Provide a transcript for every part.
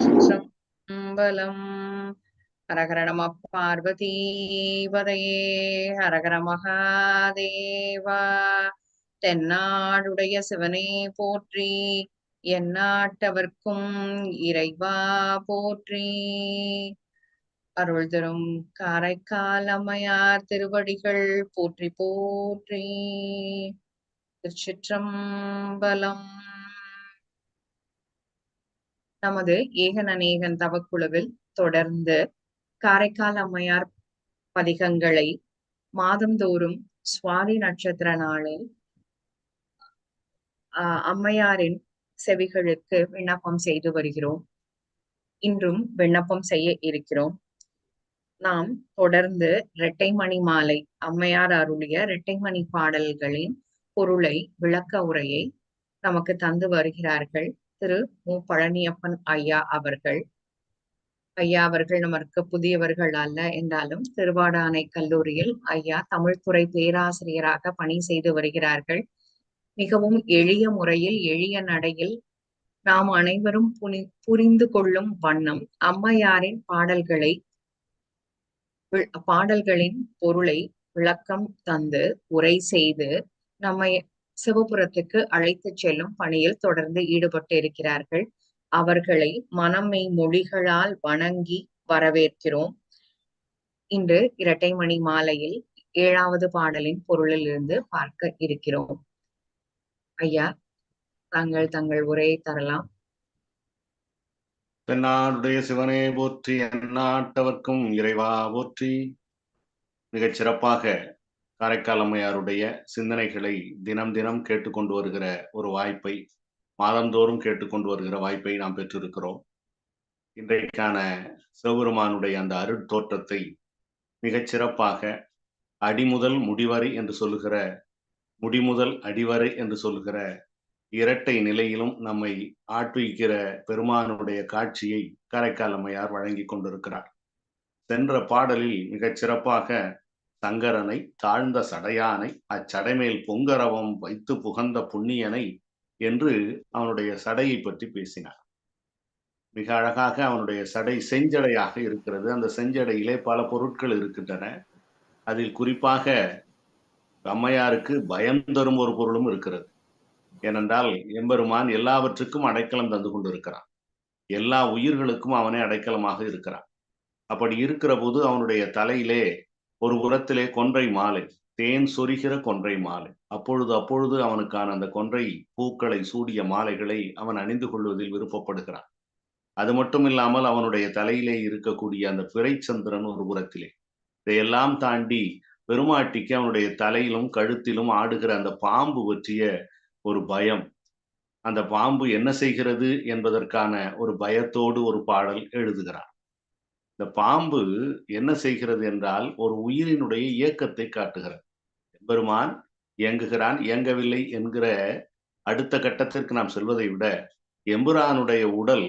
சம்பலம் ஹரஹர நம பார்வதீபதையே ஹரஹர மகாதேவா தென்னாடுடைய சிவனே போற்றி எந்நாட்டவர்க்கும் இறைவா போற்றி. அருள் தரும் காரைக்கால் அம்மையார் திருவடிகள் போற்றி போற்றி. திருச்சிற்றம்பலம் நமது ஏகன் அநேகன் தவக்குழுவில் தொடர்ந்து காரைக்கால் அம்மையார் பதிகங்களை மாதந்தோறும் சுவாதி நட்சத்திர நாளில் அம்மையாரின் செவிகளுக்கு விண்ணப்பம் செய்து வருகிறோம். இன்றும் விண்ணப்பம் செய்ய இருக்கிறோம். நாம் தொடர்ந்து இரட்டைமணி மாலை அம்மையார் அருளிய இரட்டைமணி பாடல்களின் பொருளை விளக்க உரையை நமக்கு தந்து வருகிறார்கள். திரு மு. பழனியப்பன் ஐயா அவர்கள். ஐயா அவர்கள் நமக்கு புதியவர்கள் அல்ல என்றாலும் திருவாடானை கல்லூரியில் ஐயா தமிழ்துறை பேராசிரியராக பணி செய்து வருகிறார்கள். மிகவும் எளிய முறையில் எளிய நடையில் நாம் அனைவரும் புனி புரிந்து கொள்ளும் வண்ணம். அம்மையாரின் பாடல்களை பாடல்களின் பொருளை விளக்கம் தந்து உரை செய்து நம்மை சிவபுரத்துக்கு அழைத்து செல்லும் பணியில் தொடர்ந்து ஈடுபட்டு இருக்கிறார்கள். அவர்களை மனமை மொழிகளால் வணங்கி வரவேற்கிறோம். இன்று இரட்டை மணி மாலையில் ஏழாவது பாடலின் பொருளில் இருந்து பார்க்க இருக்கிறோம். ஐயா தாங்கள் தங்கள் உரையை தரலாம். தென்னாடுடைய சிவனே போற்றி எந்நாட்டவர்க்கும் இறைவா போற்றி. மிகச் சிறப்பாக காரைக்கால் அம்மையாருடைய சிந்தனைகளை தினம் தினம் கேட்டுக்கொண்டு வருகிற ஒரு வாய்ப்பை மாதந்தோறும் கேட்டுக்கொண்டு வருகிற வாய்ப்பை நாம் பெற்றிருக்கிறோம். இன்றைக்கான சிவபெருமானுடைய அந்த அருள் தோற்றத்தை மிகச் சிறப்பாக அடிமுதல் முடிவரை என்று சொல்லுகிற முடிமுதல் அடிவரை என்று சொல்லுகிற இரட்டை நிலையிலும் நம்மை ஆற்றுவிக்கிற பெருமானுடைய காட்சியை காரைக்கால் அம்மையார் வழங்கி கொண்டிருக்கிறார். சென்ற பாடலில் மிகச் சிறப்பாக சங்கரனை தாழ்ந்த சடையானை அச்சடைமேல் பொங்கரவம் வைத்து புகந்த புண்ணியனை என்று அவனுடைய சடையை பற்றி பேசினார். மிக அழகாக அவனுடைய சடை செஞ்சடையாக இருக்கிறது. அந்த செஞ்சடையிலே பல பொருட்கள் இருக்கின்றன. அதில் குறிப்பாக அம்மையாருக்கு பயம் தரும் ஒரு பொருளும் இருக்கிறது. ஏனென்றால் எம்பெருமான் எல்லாவற்றுக்கும் அடைக்கலம் தந்து கொண்டிருக்கிறான். எல்லா உயிர்களுக்கும் அவனே அடைக்கலமாக இருக்கிறான். அப்படி இருக்கிற போது அவனுடைய தலையிலே ஒரு புறத்திலே கொன்றை மாலை தேன் சொரிகிற கொன்றை மாலை. அப்பொழுது அப்பொழுது அவனுக்கான அந்த கொன்றை பூக்களை சூடிய மாலைகளை அவன் அணிந்து கொள்வதில் விருப்பப்படுகிறான். அது மட்டும் இல்லாமல் அவனுடைய தலையிலே இருக்கக்கூடிய அந்த பிறைச்சந்திரன் ஒரு புறத்திலே இதையெல்லாம் தாண்டி பெருமாட்டிக்கு அவனுடைய தலையிலும் கழுத்திலும் ஆடுகிற அந்த பாம்பு பற்றிய ஒரு பயம். அந்த பாம்பு என்ன செய்கிறது என்பதற்கான ஒரு பயத்தோடு ஒரு பாடல் எழுதுகிறான். இந்த பாம்பு என்ன செய்கிறது என்றால் ஒரு உயிரினுடைய இயக்கத்தை காட்டுகிறது. பெருமான் இயங்குகிறான் இயங்கவில்லை என்கிற அடுத்த கட்டத்திற்கு நாம் செல்வதை விட எம்புரானுடைய உடல்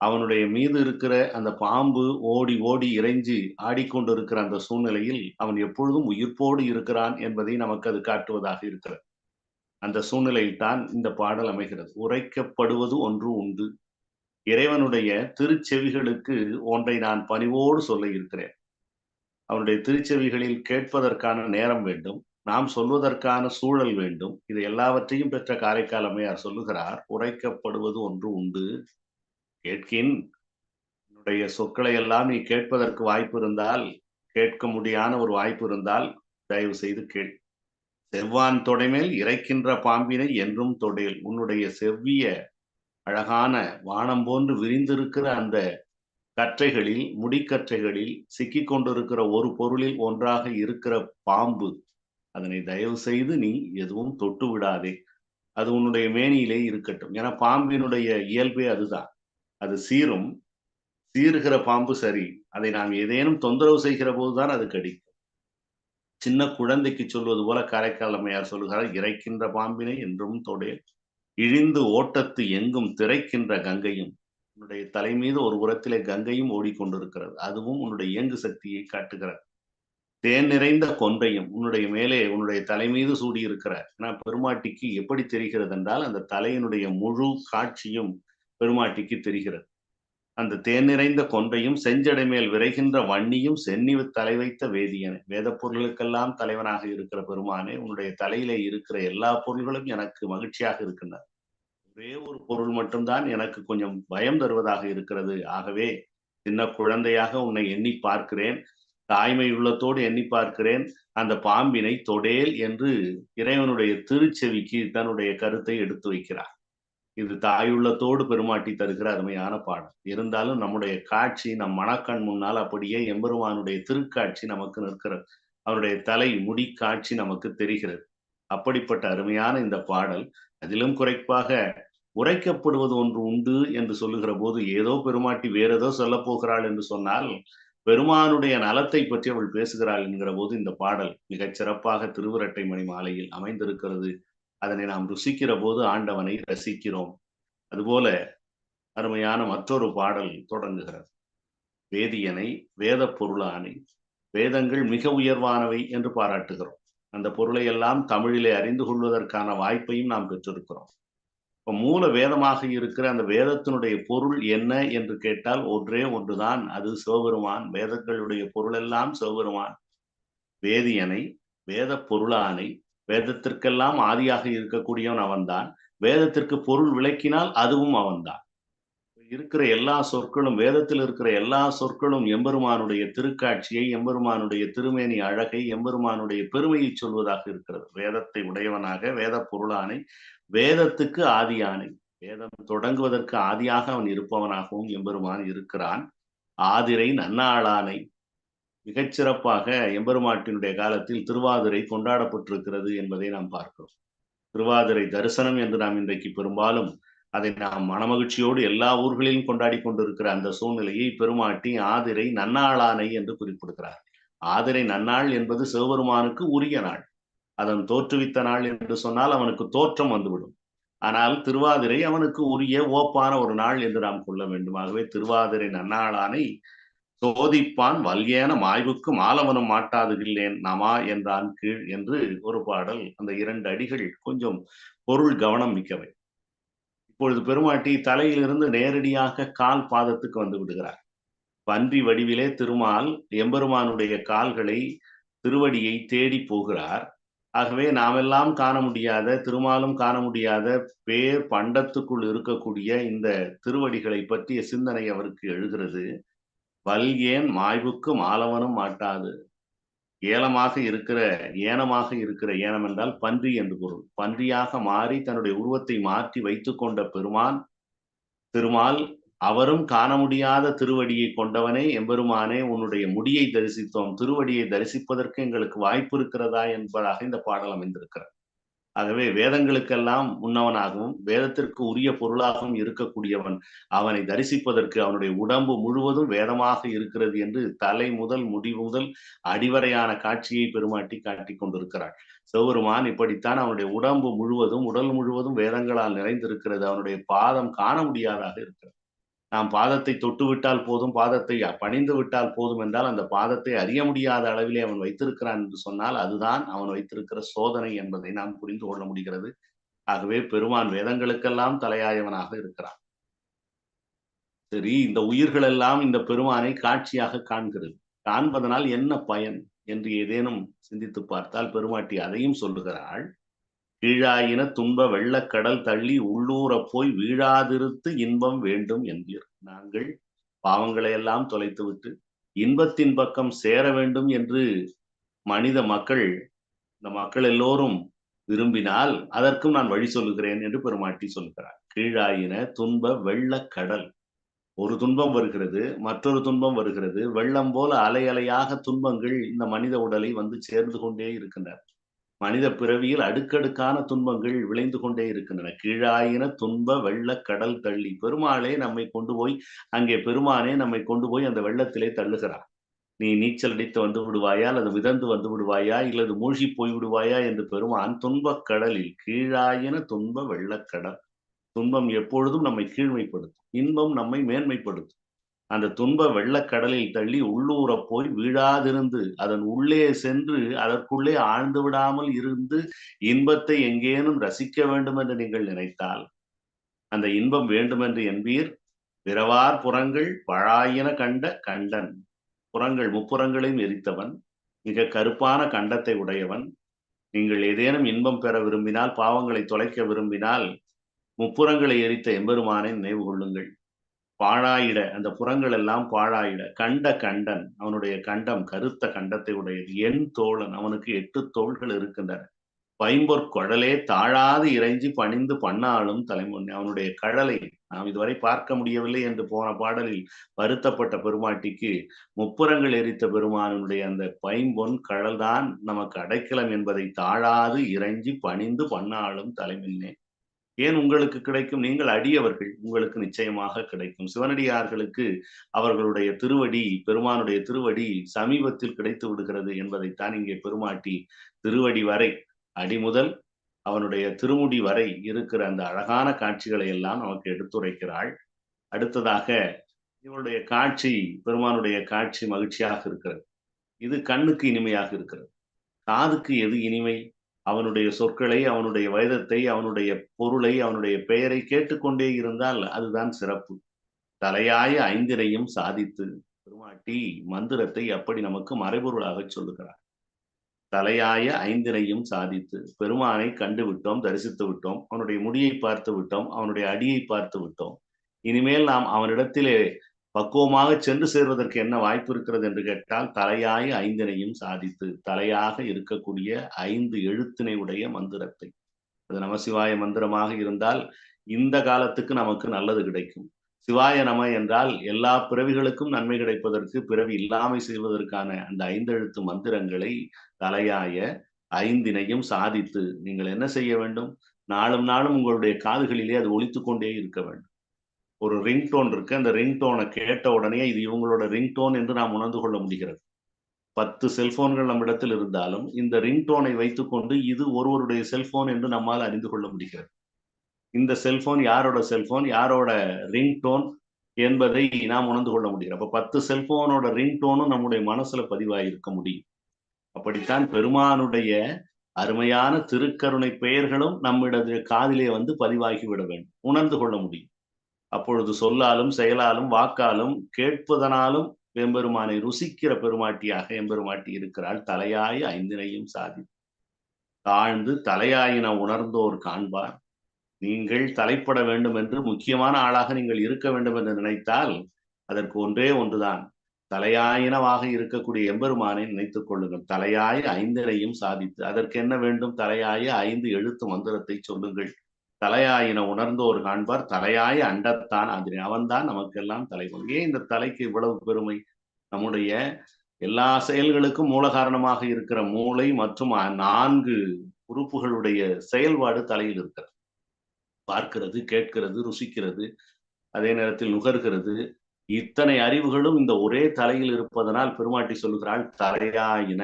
அவனுடைய மீது இருக்கிற அந்த பாம்பு ஓடி ஓடி இறைஞ்சி ஆடிக்கொண்டிருக்கிற அந்த சூழ்நிலையில் அவன் எப்பொழுதும் உயிர்ப்போடு இருக்கிறான் என்பதை நமக்கு அது காட்டுவதாக இருக்கிறது. அந்த சூழ்நிலையில் தான் இந்த பாடல் அமைகிறது. உரைக்கப்படுவது ஒன்று உண்டு. இறைவனுடைய திருச்செவிகளுக்கு ஒன்றை நான் பணிவோடு சொல்ல இருக்கிறேன். அவனுடைய திருச்செவிகளில் கேட்பதற்கான நேரம் வேண்டும். நாம் சொல்வதற்கான சூழல் வேண்டும். இது எல்லாவற்றையும் பெற்ற காரைக்கால் அம்மையார் சொல்லுகிறார். உரைக்கப்படுவது ஒன்று உண்டு. கேட்கின். என்னுடைய சொற்களை எல்லாம் நீ கேட்பதற்கு வாய்ப்பு இருந்தால் கேட்க முடியாத ஒரு வாய்ப்பு இருந்தால் தயவு செய்து கேள். செவ்வான் தொடைமேல் இறைக்கின்ற பாம்பினை என்றும் தொடேல் உன்னுடைய செவ்விய அழகான வானம் போன்று விரிந்திருக்கிற அந்த கற்றைகளில் முடிக்கற்றைகளில் சிக்கி கொண்டிருக்கிற ஒரு பொருளில் ஒன்றாக இருக்கிற பாம்பு அதனை தயவு செய்து நீ எதுவும் தொட்டு விடாதே. அது உன்னுடைய மேனியிலே இருக்கட்டும். ஏன்னா பாம்பினுடைய இயல்பே அதுதான். அது சீரும் சீருகிற பாம்பு சரி. அதை நாம் ஏதேனும் தொந்தரவு செய்கிற போதுதான் அது கடிக்கும். சின்ன குழந்தைக்கு சொல்வது போல காரைக்கால் அம்மையார் சொல்லுகிறார் இறைக்கின்ற பாம்பினை என்றும் தொடேல் இழிந்து ஓட்டத்து எங்கும் திரைக்கின்ற கங்கையும் உன்னுடைய தலை மீது ஒரு உரத்திலே கங்கையும் ஓடிக்கொண்டிருக்கிறது. அதுவும் உன்னுடைய இயங்கு சக்தியை காட்டுகிறது. தேன் நிறைந்த கொன்றையும் உன்னுடைய மேலே உன்னுடைய தலை மீது சூடி இருக்கிற ஏன்னா பெருமாட்டிக்கு எப்படி தெரிகிறது என்றால் அந்த தலையினுடைய முழு காட்சியும் பெருமாட்டிக்கு தெரிகிறது. அந்த தேன் நிறைந்த கொன்றையும் செஞ்சடை மேல் விரைகின்ற வன்னியும் சென்னி தலை வைத்த வேதியனை. வேத பொருளுக்கெல்லாம் தலைவனாக இருக்கிற பெருமானே உன்னுடைய தலையிலே இருக்கிற எல்லா பொருள்களும் எனக்கு மகிழ்ச்சியாக இருக்கின்றன. ஒரே ஒரு பொருள் மட்டும்தான் எனக்கு கொஞ்சம் பயம் தருவதாக இருக்கிறது. ஆகவே சின்ன குழந்தையாக உன்னை எண்ணி பார்க்கிறேன். தாய்மை உள்ளத்தோடு எண்ணி பார்க்கிறேன். அந்த பாம்பினை தொடேல் என்று இறைவனுடைய திருச்செவிக்கு தன்னுடைய கருத்தை எடுத்து வைக்கிறார். இது தாயுள்ளத்தோடு பெருமாட்டி தருகிற அருமையான பாடம் இருந்தாலும் நம்முடைய காட்சி நம் மனக்கண் முன்னால் அப்படியே எம்பெருமானுடைய திருக்காட்சி நமக்கு நிற்கிறது. அவருடைய தலை முடி காட்சி நமக்கு தெரிகிறது. அப்படிப்பட்ட அருமையான இந்த பாடல் அதிலும் குறைப்பாக உரைக்கப்படுவது ஒன்று உண்டு என்று சொல்லுகிற போது ஏதோ பெருமாட்டி வேற ஏதோ சொல்ல போகிறாள் என்று சொன்னால் பெருமானுடைய நலத்தை பற்றி அவள் பேசுகிறாள் என்கிற போது இந்த பாடல் மிகச் சிறப்பாக திருவிரட்டை மணி மாலையில் அமைந்திருக்கிறது. அதனை நாம் ருசிக்கிற போது ஆண்டவனை ரசிக்கிறோம். அதுபோல அருமையான மற்றொரு பாடல் தொடங்குகிறது. வேதியனை வேத பொருளானை வேதங்கள் மிக உயர்வானவை என்று பாராட்டுகிறோம். அந்த பொருளை எல்லாம் தமிழிலே அறிந்து கொள்வதற்கான வாய்ப்பையும் நாம் பெற்றிருக்கிறோம். இப்போ மூல வேதமாக இருக்கிற அந்த வேதத்தினுடைய பொருள் என்ன என்று கேட்டால் ஒன்றே ஒன்றுதான். அது சிவபெருமான். வேதங்களுடைய பொருள் எல்லாம் சிவபெருமான். வேதியனை வேத பொருளானை வேதத்திற்கெல்லாம் ஆதியாக இருக்கக்கூடியவன் அவன்தான். வேதத்திற்கு பொருள் விளக்கினால் அதுவும் அவன்தான். இருக்கிற எல்லா சொற்களும் வேதத்தில் இருக்கிற எல்லா சொற்களும் எம்பெருமானுடைய திருக்காட்சியை எம்பெருமானுடைய திருமேனி அழகை எம்பெருமானுடைய பெருமையை சொல்வதாக இருக்கிறது. வேதத்தை உடையவனாக வேத பொருளானை வேதத்துக்கு ஆதியானை வேதம் தொடங்குவதற்கு ஆதியாக அவன் இருப்பவனாகவும் எம்பெருமான் இருக்கிறான். ஆதிரை நன்னாளானை மிகச்சிறப்பாக எம்பெருமாட்டினுடைய காலத்தில் திருவாதிரை கொண்டாடப்பட்டிருக்கிறது என்பதை நாம் பார்க்கிறோம். திருவாதிரை தரிசனம் என்று நாம் இன்றைக்கு பெரும்பாலும் அதை நாம் மனமகிழ்ச்சியோடு எல்லா ஊர்களிலும் கொண்டாடி கொண்டிருக்கிற அந்த சூழ்நிலையை பெருமாட்டி ஆதிரை நன்னாளானை என்று குறிப்பிடுகிறார். ஆதிரை நன்னாள் என்பது சிவபெருமானுக்கு உரிய நாள். அதன் தோற்றுவித்த நாள் என்று சொன்னால் அவனுக்கு தோற்றம் வந்துவிடும். ஆனால் திருவாதிரை அவனுக்கு உரிய ஓப்பான ஒரு நாள் என்று நாம் கொள்ள வேண்டும். ஆகவே திருவாதிரை நன்னாளானை சோதிப்பான் வல்யேன மாய்வுக்கு மாலவனும் மாட்டாதுகில்லேன் நமா என்றான் கீழ் என்று ஒரு பாடல் அந்த இரண்டு அடிகள் கொஞ்சம் பொருள் கவனம் மிக்கவை. இப்பொழுது பெருமாட்டி தலையிலிருந்து நேரடியாக கால் பாதத்துக்கு வந்து விடுகிறார். பன்றி வடிவிலே திருமால் எம்பெருமானுடைய கால்களை திருவடியை தேடி போகிறார். ஆகவே நாமெல்லாம் காண முடியாத திருமாலும் காண முடியாத பேர் பண்டத்துக்குள் இருக்கக்கூடிய இந்த திருவடிகளை பற்றிய சிந்தனை அவருக்கு எழுகிறது. வல்கேன் மாய்வுக்கு மாலவனும் மாட்டாது. ஏலமாக இருக்கிற ஏனமாக இருக்கிற ஏனம் என்றால் பன்றி என்று பொருள். பன்றியாக மாறி தன்னுடைய உருவத்தை மாற்றி வைத்து கொண்ட பெருமான் திருமால் அவரும் காண முடியாத திருவடியை கொண்டவனே எம்பெருமானே உன்னுடைய முடியை தரிசித்தோம். திருவடியை தரிசிப்பதற்கு எங்களுக்கு வாய்ப்பு இருக்கிறதா என்பதாக இந்த பாடல் அமைந்திருக்கிறது. ஆகவே வேதங்களுக்கெல்லாம் முன்னவனாகவும் வேதத்திற்கு உரிய பொருளாகவும் இருக்கக்கூடியவன் அவனை தரிசிப்பதற்கு அவனுடைய உடம்பு முழுவதும் வேதமாக இருக்கிறது என்று தலை முதல் முடி முதல் அடிவரையான காட்சியை பெருமாட்டி காட்டி கொண்டிருக்கிறாள். சிவபெருமான் இப்படித்தான் அவனுடைய உடம்பு முழுவதும் உடல் முழுவதும் வேதங்களால் நிறைந்திருக்கிறது. அவனுடைய பாதம் காண முடியாதாக இருக்கிறது. நாம் பாதத்தை தொட்டு விட்டால் போதும் பாதத்தை பணிந்து விட்டால் போதும் என்றால் அந்த பாதத்தை அறிய முடியாத அளவிலே அவன் வைத்திருக்கிறான் என்று சொன்னால் அதுதான் அவன் வைத்திருக்கிற சோதனை என்பதை நாம் புரிந்து கொள்ள முடிகிறது. ஆகவே பெருமான் வேதங்களுக்கெல்லாம் தலையாயவனாக இருக்கிறான். சரி இந்த உயிர்கள் எல்லாம் இந்த பெருமானை காட்சியாக காண்கிறது. காண்பதனால் என்ன பயன்? என்று ஏதேனும் சிந்தித்து பார்த்தால் பெருமாட்டி அதையும் சொல்லுகிறாள். கீழாயின துன்ப வெள்ளக்கடல் தள்ளி உள்ளூர போய் வீழாதிருத்து இன்பம் வேண்டும் என்பீர் நாங்கள் பாவங்களை எல்லாம் தொலைத்துவிட்டு இன்பத்தின் பக்கம் சேர வேண்டும் என்று மனித மக்கள் இந்த மக்கள் எல்லோரும் விரும்பினால் அதற்கும் நான் வழி சொல்லுகிறேன் என்று பெருமாட்டி சொல்கிறார். கீழாயின துன்ப வெள்ளக்கடல் ஒரு துன்பம் வருகிறது மற்றொரு துன்பம் வருகிறது. வெள்ளம் போல அலை அலையாக துன்பங்கள் இந்த மனித உடலை வந்து சேர்ந்து கொண்டே இருக்கின்றன. மனித பிறவியில் அடுக்கடுக்கான துன்பங்கள் விளைந்து கொண்டே இருக்கின்றன. கீழாயின துன்ப வெள்ள கடல் தள்ளி பெருமாளே நம்மை கொண்டு போய் அங்கே பெருமானே நம்மை கொண்டு போய் அந்த வெள்ளத்திலே தள்ளுகிறார். நீ நீச்சல் அடித்து வந்து விடுவாயா? அல்லது மிதந்து வந்து விடுவாயா? இல்லது மூழ்கி போய் விடுவாயா? என்று பெருமான் துன்பக் கடலில் கீழாயின துன்ப வெள்ளக்கடல் துன்பம் எப்பொழுதும் நம்மை கீழ்மைப்படுத்தும். இன்பம் நம்மை மேன்மைப்படுத்தும். அந்த துன்ப வெள்ளக்கடலில் தள்ளி உள்ளூர போய் வீழாதிருந்து அதன் உள்ளே சென்று அதற்குள்ளே ஆழ்ந்து விடாமல் இருந்து இன்பத்தை எங்கேனும் ரசிக்க வேண்டும் என்று நீங்கள் நினைத்தால் அந்த இன்பம் வேண்டுமென்று என்பீர். பிறவார் புறங்கள் பழாயின கண்ட கண்டன். புறங்கள் முப்புறங்களையும் எரித்தவன். மிக கருப்பான கண்டத்தை உடையவன். நீங்கள் ஏதேனும் இன்பம் பெற விரும்பினால் பாவங்களை தொலைக்க விரும்பினால் முப்புறங்களை எரித்த எம்பெருமானை நினைவு கொள்ளுங்கள். பாழாயிட அந்த புறங்கள் எல்லாம் பாழாயிட கண்ட கண்டன் அவனுடைய கண்டம் கருத்த கண்டத்தை உடையது. என் தோழன் அவனுக்கு எட்டு தோள்கள் இருக்கின்றன. பைம்பொற் குழலே தாழாது இறைஞ்சி பணிந்து பண்ணாலும் தலைமுன்னே அவனுடைய கடலை நாம் இதுவரை பார்க்க முடியவில்லை என்று போன பாடலில் வருத்தப்பட்ட பெருமாட்டிக்கு முப்புறங்கள் எரித்த பெருமானுடைய அந்த பைம்பொன் கடல்தான் நமக்கு அடைக்கலம் என்பதை தாழாது இறைஞ்சி பணிந்து பண்ணாலும் தலைமுன்னே. ஏன் உங்களுக்கு கிடைக்கும்? நீங்கள் அடியவர்கள் உங்களுக்கு நிச்சயமாக கிடைக்கும். சிவனடியார்களுக்கு அவர்களுடைய திருவடி பெருமானுடைய திருவடி சமீபத்தில் கிடைத்து விடுகிறது என்பதைத்தான் இங்கே பெருமாட்டி திருவடி வரை அடி முதல் அவனுடைய திருமுடி வரை இருக்கிற அந்த அழகான காட்சிகளை எல்லாம் நமக்கு எடுத்துரைக்கிறாள். அடுத்ததாக இவனுடைய காட்சி பெருமானுடைய காட்சி மகிழ்ச்சியாக இருக்கிறது. இது கண்ணுக்கு இனிமையாக இருக்கிறது. காதுக்கு எது இனிமை? அவனுடைய சொற்களை அவனுடைய வேதத்தை அவனுடைய பொருளை அவனுடைய பெயரை கேட்டுக்கொண்டே இருந்தால் அதுதான் சிறப்பு. தலையாய ஐந்தினையும் சாதித்து பெருமாட்டி மந்திரத்தை அப்படி நமக்கு மறைபொருளாக சொல்லுகிறார். தலையாய ஐந்தினையும் சாதித்து பெருமானை கண்டு விட்டோம் தரிசித்து விட்டோம் அவனுடைய முடியை பார்த்து விட்டோம் அவனுடைய அடியை பார்த்து விட்டோம். இனிமேல் நாம் அவனிடத்திலே பக்குவமாக சென்று சேர்வதற்கு என்ன வாய்ப்பு இருக்கிறது என்று கேட்டால் தலையாய ஐந்தினையும் சாதித்து தலையாக இருக்கக்கூடிய ஐந்து எழுத்தினை உடைய மந்திரத்தை. அது நமசிவாய மந்திரமாக இருந்தால் இந்த காலத்துக்கு நமக்கு நல்லது கிடைக்கும். சிவாய நம என்றால் எல்லா பிறவிகளுக்கும் நன்மை கிடைப்பதற்கு பிறவி இல்லாமை செய்வதற்கான அந்த ஐந்தெழுத்து மந்திரங்களை தலையாய ஐந்தினையும் சாதித்து நீங்கள் என்ன செய்ய வேண்டும்? நாளும் நாளும் உங்களுடைய காதுகளிலே அது ஒழித்து கொண்டே இருக்க வேண்டும். ஒரு ரிங்டோன் இருக்கு. அந்த ரிங்டோனை கேட்ட உடனே இது இவங்களோட ரிங்டோன் என்று நாம் உணர்ந்து கொள்ள முடிகிறது. பத்து செல்போன்கள் நம்மிடத்தில் இருந்தாலும் இந்த ரிங்டோனை வைத்துக்கொண்டு இது ஒருவருடைய செல்போன் என்று நம்மால் அறிந்து கொள்ள முடிகிறது. இந்த செல்போன் யாரோட செல்போன்? யாரோட ரிங்டோன் என்பதை நாம் உணர்ந்து கொள்ள முடியும் அப்ப பத்து செல்போனோட ரிங்டோனும் நம்முடைய மனசுல பதிவாயிருக்க முடியும். அப்படித்தான் பெருமானுடைய அருமையான திருக்கருணை பெயர்களும் நம்மிடது காதிலே வந்து பதிவாகி விட வேண்டும். உணர்ந்து கொள்ள முடியும். அப்பொழுது சொல்லாலும் செயலாலும் வாக்காலும் கேட்பதனாலும் எம்பெருமானை ருசிக்கிற பெருமாட்டியாக எம்பெருமாட்டி இருக்கிறாள். தலையாய ஐந்தினையும் சாதி. தாழ்ந்து தலையாயின உணர்ந்தோர் காண்பார். நீங்கள் தலைப்பட வேண்டும் என்று முக்கியமான ஆளாக நீங்கள் இருக்க வேண்டும் என்று நினைத்தால் அதற்கு ஒன்றே ஒன்றுதான். தலையாயினவாக இருக்கக்கூடிய எம்பெருமானை நினைத்துக் கொள்ளுங்கள். தலையாய ஐந்தினையும் சாதித்து அதற்கு என்ன வேண்டும்? தலையாய ஐந்து எழுத்து மந்திரத்தை சொல்லுங்கள். தலையாயின உணர்ந்தோர் காண்பார் தலையாய அண்டத்தான் ஆந்திரி அவன்தான் நமக்கெல்லாம் தலைவன். ஏன் இந்த தலைக்கு இவ்வளவு பெருமை? நம்முடைய எல்லா செயல்களுக்கும் மூல காரணமாக இருக்கிற மூளை மற்றும் நான்கு உறுப்புகளுடைய செயல்பாடு தலையில் இருக்கிறது. பார்க்கிறது கேட்கிறது ருசிக்கிறது அதே நேரத்தில் நுகர்கிறது. இத்தனை அறிவுகளும் இந்த ஒரே தலையில் இருப்பதனால் பெருமாட்டி சொல்லுகிறாள் தலையாயின.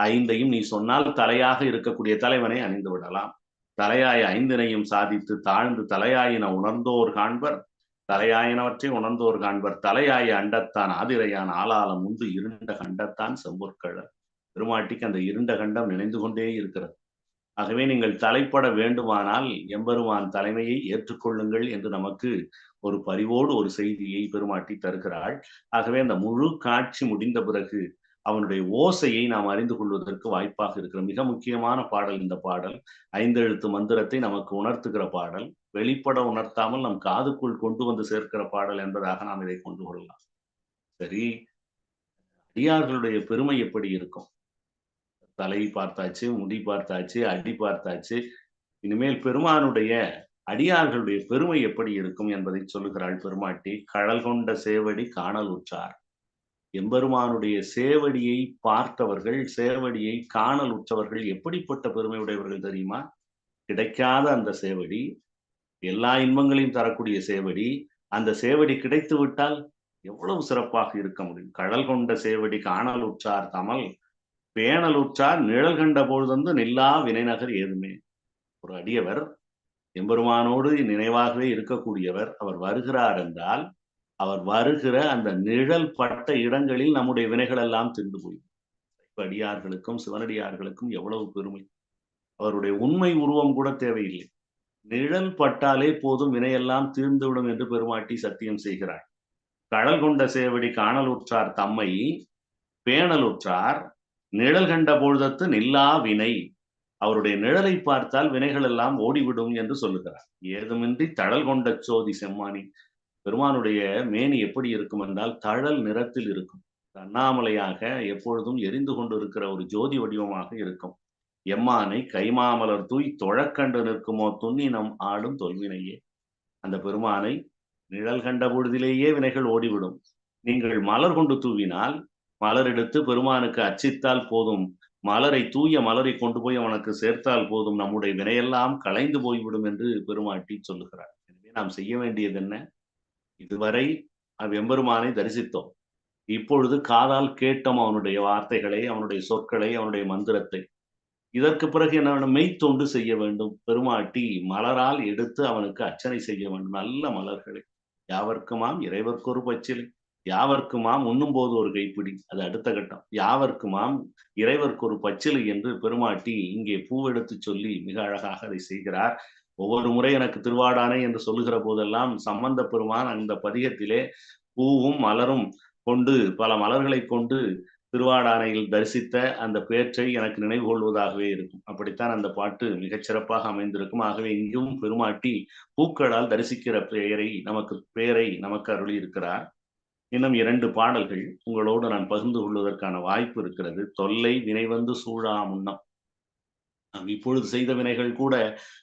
ஐந்தையும் நீ சொன்னால் தலையாக இருக்கக்கூடிய தலைவனை அணிந்து விடலாம். தலையாய ஐந்தினையும் சாதித்து தாழ்ந்து தலையாயின உணர்ந்தோர் காண்பர். தலையாயினவற்றை உணர்ந்தோர் காண்பர். தலையாய அண்டத்தான் ஆதிரையான் ஆளாலம் முந்து இருண்ட கண்டத்தான் செம்பொற்கழல் பெருமாட்டிக்கு அந்த இருண்ட கண்டம் நினைந்து கொண்டே இருக்கிறது. ஆகவே நீங்கள் தலைப்பட வேண்டுமானால் எம்பெருமான் தலைமையை ஏற்றுக்கொள்ளுங்கள் என்று நமக்கு ஒரு பரிவோடு ஒரு செய்தியை பெருமாட்டி தருகிறாள். ஆகவே அந்த முழு காட்சி முடிந்த பிறகு அவனுடைய ஓசையை நாம் அறிந்து கொள்வதற்கு வாய்ப்பாக இருக்கிற மிக முக்கியமான பாடல் இந்த பாடல். ஐந்தெழுத்து மந்திரத்தை நமக்கு உணர்த்துகிற பாடல். வெளிப்பட உணர்த்தாமல் நம் காதுக்குள் கொண்டு வந்து சேர்க்கிற பாடல் என்பதாக நாம் இதை கொண்டு கொள்ளலாம் சரி. அடியார்களுடைய பெருமை எப்படி இருக்கும்? தலை பார்த்தாச்சு முடி பார்த்தாச்சு அடி பார்த்தாச்சு. இனிமேல் பெருமானுடைய அடியார்களுடைய பெருமை எப்படி இருக்கும் என்பதை சொல்லுகிறாள் பெருமாட்டி. கழல் கொண்ட சேவடி காணல் உற்றார். எம்பெருமானுடைய சேவடியை பார்த்தவர்கள் சேவடியை காணல் உற்றவர்கள் எப்படிப்பட்ட பெருமை உடையவர்கள் தெரியுமா? கிடைக்காத அந்த சேவடி எல்லா இன்பங்களையும் தரக்கூடிய சேவடி அந்த சேவடி கிடைத்து விட்டால் எவ்வளவு சிறப்பாக இருக்க முடியும்? கடல் கொண்ட சேவடி காணல் உற்றார் தமல் பேணல் உற்றார் நிழல் கண்ட பொழுதந்து நில்லா வினைநகர் ஏதுமே. ஒரு அடியவர் எம்பெருமானோடு நினைவாகவே இருக்கக்கூடியவர் அவர் வருகிறார் என்றால் அவர் வருகிற அந்த நிழல் பட்ட இடங்களில் நம்முடைய வினைகள் எல்லாம் திண்டு போய் அடியார்களுக்கும் சிவனடியார்களுக்கும் எவ்வளவு பெருமை. அவருடைய உண்மை உருவம் கூட தேவையில்லை. நிழல் பட்டாலே போதும் வினையெல்லாம் தீர்ந்துவிடும் என்று பெருமாட்டி சத்தியம் செய்கிறார். கடல் கொண்ட சேவடி காணலுற்றார் தம்மை பேணலுற்றார் நிழல் கண்ட பொழுதத்து நில்லா வினை. அவருடைய நிழலை பார்த்தால் வினைகள் எல்லாம் ஓடிவிடும் என்று சொல்லுகிறார். ஏதுமின்றி தழல் கொண்ட சோதி செம்மானி பெருமானுடைய மேனி எப்படி இருக்கும் என்றால் தழல் நிறத்தில் இருக்கும். அண்ணாமலையாக எப்பொழுதும் எரிந்து கொண்டு இருக்கிற ஒரு ஜோதி வடிவமாக இருக்கும். எம்மானை கைமாமலர் தூய் தொழக்கண்டு நிற்குமோ துண்ணினம் ஆடும் தொல்வினையே அந்த பெருமானை நிழல் கண்ட பொழுதிலேயே வினைகள் ஓடிவிடும். நீங்கள் மலர் கொண்டு தூவினால் மலர் எடுத்து பெருமானுக்கு அச்சித்தால் போதும். மலரை தூய மலரை கொண்டு போய் அவனுக்கு சேர்த்தால் போதும். நம்முடைய வினையெல்லாம் கலைந்து போய்விடும் என்று பெருமாட்டி சொல்லுகிறார். எனவே நாம் செய்ய வேண்டியது என்ன? இதுவரை எம்பெருமானை தரிசித்தோம். இப்பொழுது காதால் கேட்டோம் அவனுடைய வார்த்தைகளை அவனுடைய சொற்களை அவனுடைய மந்திரத்தை. இதற்கு பிறகு என்ன மெய்த்தொண்டு செய்ய வேண்டும். பெருமாட்டி மலரால் எடுத்து அவனுக்கு அர்ச்சனை செய்ய வேண்டும். நல்ல மலர்களை. யாவர்க்குமாம்? இறைவர்க்கொரு பச்சிலை. யாவர்க்குமாம்? உண்ணும் போது ஒரு கைப்பிடி. அது அடுத்த கட்டம். யாவர்க்குமாம்? இறைவர்க்கு ஒரு பச்சிலை என்று பெருமாட்டி இங்கே பூவெடுத்து சொல்லி மிக அழகாக அதை செய்கிறார். ஒவ்வொரு முறை எனக்கு திருவாடானை என்று சொல்லுகிற போதெல்லாம் சம்பந்த பெருமான் அந்த பதிகத்திலே பூவும் மலரும் கொண்டு பல மலர்களை கொண்டு திருவாடானையில் தரிசித்த அந்த பேற்றை எனக்கு நினைவு கொள்வதாகவே இருக்கும். அப்படித்தான் அந்த பாட்டு மிகச் சிறப்பாக அமைந்திருக்கும். ஆகவே இங்கும் பெருமாட்டி பூக்களால் தரிசிக்கிற பெயரை நமக்கு பெயரை நமக்கு அருளி இருக்கிறார் இன்னும் இரண்டு பாடல்கள் உங்களோடு நான் பகிர்ந்து கொள்வதற்கான வாய்ப்பு இருக்கிறது. தொல்லை வினைவந்து சூழா முன்னம். நாம் இப்பொழுது செய்த வினைகள் கூட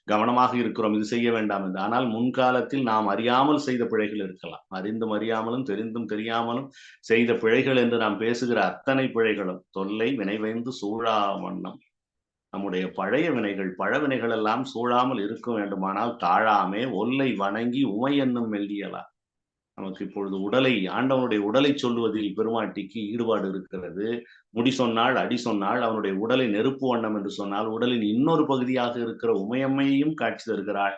கவனமாக இருக்கிறோம். இது செய்ய வேண்டாம் என்று. ஆனால் முன்காலத்தில் நாம் அறியாமல் செய்த பிழைகள் இருக்கலாம். அறிந்தும் அறியாமலும் தெரிந்தும் தெரியாமலும் செய்த பிழைகள் என்று நாம் பேசுகிற அத்தனை பிழைகளும் தொல்லை வினைவைந்து சூழா வண்ணம். நம்முடைய பழைய வினைகள் பழவினைகள் எல்லாம் சூழாமல் இருக்க வேண்டுமானால் தாழாமே ஒல்லை வணங்கி உமை என்னும் மெல்லியலாம் நமக்கு இப்பொழுது உடலை ஆண்டவனுடைய உடலை சொல்லுவதில் பெருமாட்டிக்கு ஈடுபாடு இருக்கிறது. முடி சொன்னால் அடி சொன்னால் அவனுடைய உடலை நெருப்பு வண்ணம் என்று சொன்னால் உடலின் இன்னொரு பகுதியாக இருக்கிற உமையம்மையையும் காட்சி தருகிறாள்.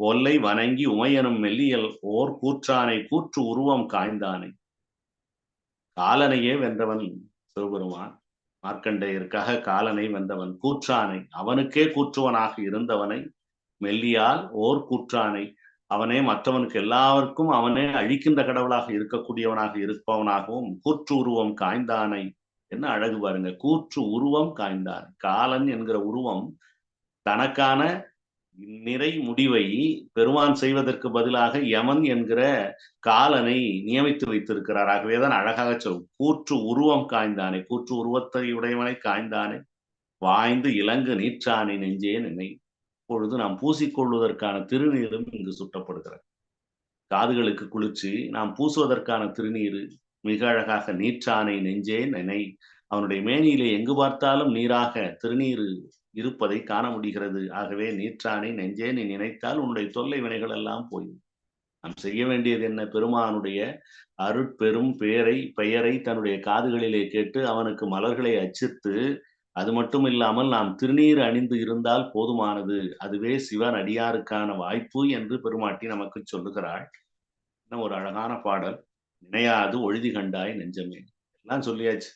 ஒல்லை வணங்கி உமையனும் மெல்லியல் ஓர் கூற்றானை கூற்று உருவம் காய்ந்தானை. காலனையே வென்றவன் சிவபெருமான் மார்க்கண்டேயருக்காக காலனை வென்றவன் கூற்றானை. அவனுக்கே கூற்றுவனாக இருந்தவனை மெல்லியால் ஓர் கூற்றானை அவனே மற்றவனுக்கு எல்லாருக்கும் அவனே அழிக்கின்ற கடவுளாக இருக்கக்கூடியவனாக இருப்பவனாகவும் கூற்று உருவம் காய்ந்தானை என்ன அழகு பாருங்க. கூற்று உருவம் காய்ந்தான். காலன் என்கிற உருவம் தனக்கான நிறை முடிவை பெருமான் செய்வதற்கு பதிலாக யமன் என்கிற காலனை நியமித்து வைத்திருக்கிறார். ஆகவேதான் அழகாக சொல்லும் கூற்று உருவம் காய்ந்தானே. கூற்று உருவத்தை உடையவனை காய்ந்தானே. வாய்ந்து இலங்கு நீற்றானே நெஞ்சே நினை. இப்பொழுது நாம் பூசிக்கொள்வதற்கான திருநீரும் இங்கு சுட்டப்படுகிறது. காதுகளுக்கு குளிர்ச்சி நாம் பூசுவதற்கான திருநீர் மிக அழகாக நீற்றானை நெஞ்சே நினை அவனுடைய மேனியிலே எங்கு பார்த்தாலும் நீராக திருநீர் இருப்பதை காண முடிகிறது. ஆகவே நீற்றானை நெஞ்சே நீ நினைத்தால் உன்னுடைய தொல்லை வினைகள் எல்லாம் போயும். நாம் செய்ய வேண்டியது என்ன? பெருமானுடைய அருட்பெரும் பேரை பெயரை தன்னுடைய காதுகளிலே கேட்டு அவனுக்கு மலர்களை அச்சித்து அது மட்டும் இல்லாமல் நாம் திருநீர் அணிந்து இருந்தால் போதுமானது. அதுவே சிவன் அடியாருக்கான வாய்ப்பு என்று பெருமாட்டி நமக்கு சொல்லுகிறாள். இன்னும் ஒரு அழகான பாடல். நினையாது ஒழுதி கண்டாய் நெஞ்சமே. எல்லாம் சொல்லியாச்சு.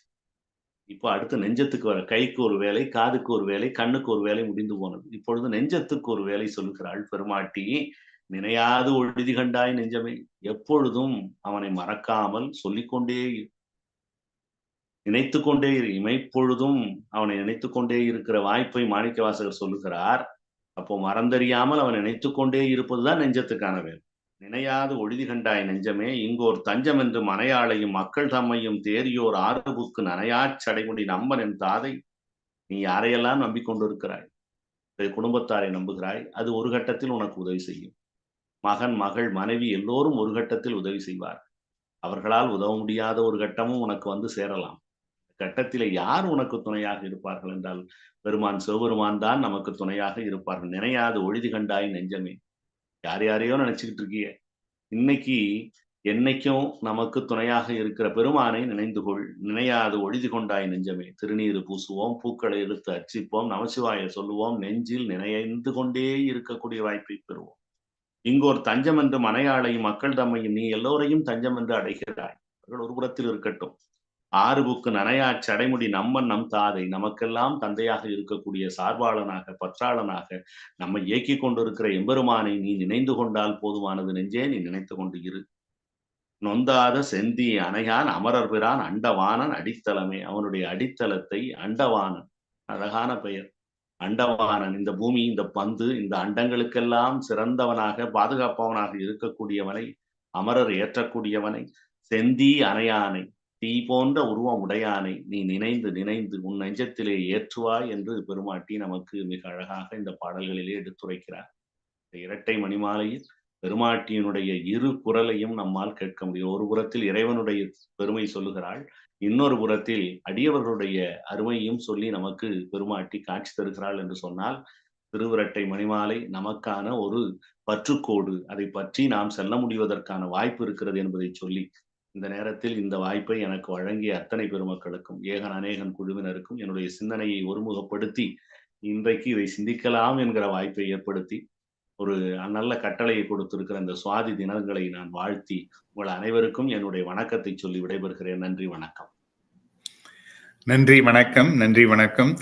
இப்போ அடுத்து நெஞ்சத்துக்கு வர கைக்கு ஒரு வேலை காதுக்கு ஒரு வேலை கண்ணுக்கு ஒரு வேலை முடிந்து போனது. இப்பொழுது நெஞ்சத்துக்கு ஒரு வேலை சொல்லுகிறாள் பெருமாட்டி. நினையாது ஒழுதி கண்டாய் நெஞ்சமே. எப்பொழுதும் அவனை மறக்காமல் சொல்லிக்கொண்டே நினைத்து கொண்டே இமைப்பொழுதும் அவனை நினைத்து கொண்டே இருக்கிற வாய்ப்பை மாணிக்க வாசகர் சொல்லுகிறார். அப்போ மறந்தறியாமல் அவன் நினைத்து கொண்டே இருப்பதுதான் நெஞ்சத்துக்கான வேலை நினையாது ஒழுதி கண்டாய் நெஞ்சமே. இங்கோர் தஞ்சம் என்று மனையாளையும் மக்கள் தம்மையும் தேறியோர் ஆறுபுக்கு நனையாச் சடைமுடி நம்பன் என் தாதை. நீ யாரையெல்லாம் நம்பிக்கொண்டிருக்கிறாய்? குடும்பத்தாரை நம்புகிறாய்? அது ஒரு கட்டத்தில் உனக்கு உதவி செய்யும். மகன் மகள் மனைவி எல்லோரும் ஒரு கட்டத்தில் உதவி செய்வார் அவர்களால் உதவ முடியாத ஒரு கட்டமும் உனக்கு வந்து சேரலாம். கட்டத்திலே யார் உனக்கு துணையாக இருப்பார்கள் என்றால் பெருமான் சிவபெருமான் தான் நமக்கு துணையாக இருப்பார்கள். நினையாது ஒழுதி கண்டாய் நெஞ்சமே. யார் யாரையோ நினைச்சுக்கிட்டு இருக்கிய இன்னைக்கு என்னைக்கும் நமக்கு துணையாக இருக்கிற பெருமானை நினைந்து கொள் நினையாது ஒழுதி கொண்டாய் நெஞ்சமே. திருநீர் பூசுவோம் பூக்களை எடுத்து அர்ச்சிப்போம் நமசிவாய சொல்லுவோம் நெஞ்சில் நினைந்து கொண்டே இருக்கக்கூடிய வாய்ப்பை பெறுவோம். இங்கோர் தஞ்சம் என்று மனையாளையும் மக்கள் தம்மையும் நீ எல்லோரையும் தஞ்சம் என்று அடைகிறாய். அவர்கள் ஒரு புறத்தில் இருக்கட்டும். ஆறுபுக்கு நனையா சடைமுடி நம்மன் நம் தாதை. நமக்கெல்லாம் தந்தையாக இருக்கக்கூடிய சார்பாளனாக பற்றாளனாக நம்மை இயக்கிக் கொண்டிருக்கிற எம்பெருமானை நீ நினைந்து கொண்டால் போதுமானது நெஞ்சே. நீ நினைத்து கொண்டு இரு. நொந்தாத செந்தி அணையான் அமரர் பிரான் அண்டவானன் அடித்தளமே. அவனுடைய அடித்தளத்தை அண்டவானன் அழகான பெயர். அண்டவானன் இந்த பூமி இந்த பந்து இந்த அண்டங்களுக்கெல்லாம் சிறந்தவனாக பாதுகாப்பவனாக இருக்கக்கூடியவனை அமரர் ஏற்றக்கூடியவனை செந்தி அணையானை தீ போன்ற உருவம் உடையானை நீ நினைந்து நினைந்து உன் நெஞ்சத்திலே ஏற்றுவாய் என்று பெருமாட்டி நமக்கு மிக அழகாக இந்த பாடல்களிலே எடுத்துரைக்கிறார். இந்த இரட்டை மணிமாலையில் பெருமாட்டியினுடைய இரு குரலையும் நம்மால் கேட்க முடியும். ஒரு புறத்தில் இறைவனுடைய பெருமை சொல்லுகிறாள் இன்னொரு புறத்தில் அடியவர்களுடைய அருமையும் சொல்லி நமக்கு பெருமாட்டி காட்சி தருகிறாள் என்று சொன்னால் திருவிரட்டை மணிமாலை நமக்கான ஒரு பற்றுக்கோடு. அதை பற்றி நாம் செல்ல முடிவதற்கான வாய்ப்பு இருக்கிறது என்பதை சொல்லி இந்த நேரத்தில் இந்த வாய்ப்பை எனக்கு வழங்கிய அத்தனை பெருமக்களுக்கும் ஏகன் அநேகன் குழுவினருக்கும் என்னுடைய சிந்தனையை ஒருமுகப்படுத்தி இன்றைக்கு இதை சிந்திக்கலாம் என்கிற வாய்ப்பை ஏற்படுத்தி ஒரு நல்ல கட்டளையை கொடுத்திருக்கிற இந்த சுவாதி தினங்களை நான் வாழ்த்தி உங்கள் அனைவருக்கும் என்னுடைய வணக்கத்தை சொல்லி விடைபெறுகிறேன். நன்றி வணக்கம். நன்றி வணக்கம். நன்றி வணக்கம்.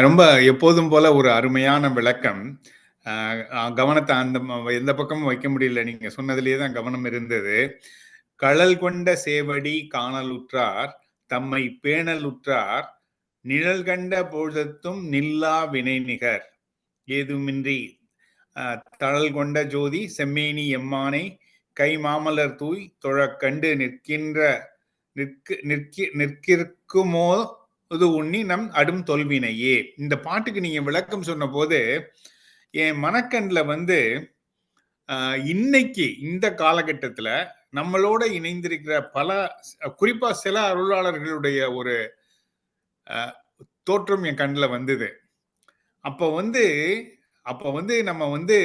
ரொம்ப எப்போதும் போல ஒரு அருமையான விளக்கம். அஹ் கவனத்தை அந்த எந்த பக்கமும் வைக்க முடியல. நீங்க சொன்னதுலேயே தான் கவனம் இருந்தது. களல் கொண்ட சேவடி காணலுற்றார் தம்மை பேணலுற்றார் நிழல் கண்ட பொழுதத்தும் நில்லா வினை நிகர். ஏதுமின்றி தழல் கொண்ட ஜோதி செம்மேனி எம்மானை கை மாமலர் தூய் தொழக்கண்டு நிற்கின்ற நிற்க நிற்கி நிற்கிருக்குமோ இது உண்ணி நம் அடும் தொல்வினையே. இந்த பாட்டுக்கு நீங்க விளக்கம் சொன்ன போது என் மனக்கண்ல வந்து இன்னைக்கு இந்த காலகட்டத்துல நம்மளோட இணைந்திருக்கிற பல குறிப்பா சில அருளாளர்களுடைய ஒரு தோற்றம் என் கண்ணில் வந்தது. அப்ப வந்து அப்ப வந்து நம்ம வந்து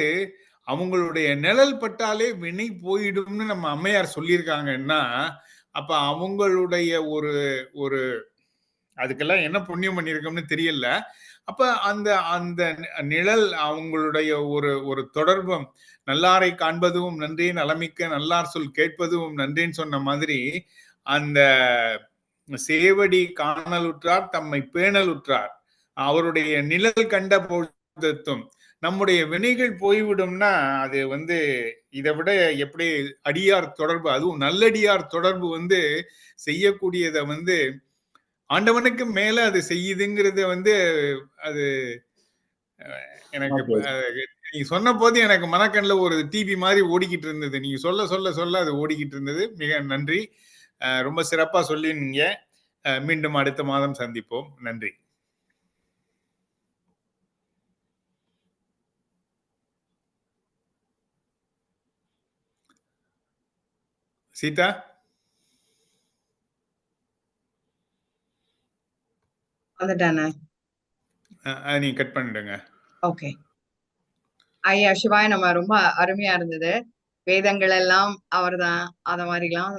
அவங்களுடைய நிழல் பட்டாலே வினை போயிடும்னு நம்ம அம்மையார் சொல்லியிருக்காங்கன்னா அப்ப அவங்களுடைய ஒரு ஒரு அதுக்கெல்லாம் என்ன புண்ணியம் பண்ணியிருக்கோம்னு தெரியல. அப்ப அந்த அந்த நிழல் அவங்களுடைய ஒரு ஒரு தொடர்பும் நல்லாரை காண்பதும் நன்றியின் நலமிக்க நல்லார் சொல் கேட்பதும் நன்றின்னு சொன்ன மாதிரி அந்த சேவடி காணலுற்றார் தம்மை பேணலுற்றார். அவருடைய நிழல் கண்ட போதும் நம்முடைய வினைகள் போய்விடும்னா அது வந்து இதை விட எப்படி அடியார் தொடர்பு அதுவும் நல்லடியார் தொடர்பு வந்து செய்யக்கூடியதை வந்து ஆண்டவனுக்கு மேல அது செய்யுதுங்கிறத வந்து அது எனக்கு நீங்க சொன்ன போது எனக்கு மனக்கண்ல ஒரு டிவி மாதிரி ஓடிக்கிட்டு இருந்தது. நீங்க சொல்ல சொல்ல சொல்ல அது ஓடிக்கிட்டு இருந்தது. மிக நன்றி. ரொம்ப சிறப்பா சொல்லிருந்தீங்க மீண்டும் அடுத்த மாதம் சந்திப்போம். நன்றி. சீதா? வந்துட்டானே நீங்க கட் பண்ணிடுங்க. ஓகே ஐயா சிவாய நம்ம ரொம்ப அருமையா இருந்தது. வேதங்கள் எல்லாம் அவர்தான். அத மாதிரிலாம்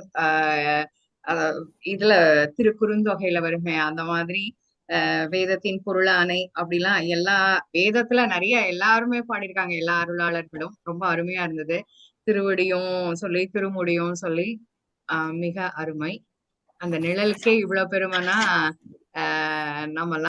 இதுல திருக்குறுந்தொகையில வருமே அந்த மாதிரி வேதத்தின் பொருளானை அப்படிலாம் எல்லா வேதத்துல நிறைய எல்லாருமே பாடியிருக்காங்க. எல்லா அருளாளர்களும். ரொம்ப அருமையா இருந்தது. திருவடியும் சொல்லி திருமுடியும் சொல்லி மிக அருமை. அந்த நிழலுக்கே இவ்வளவு பெருமைனா நம்ம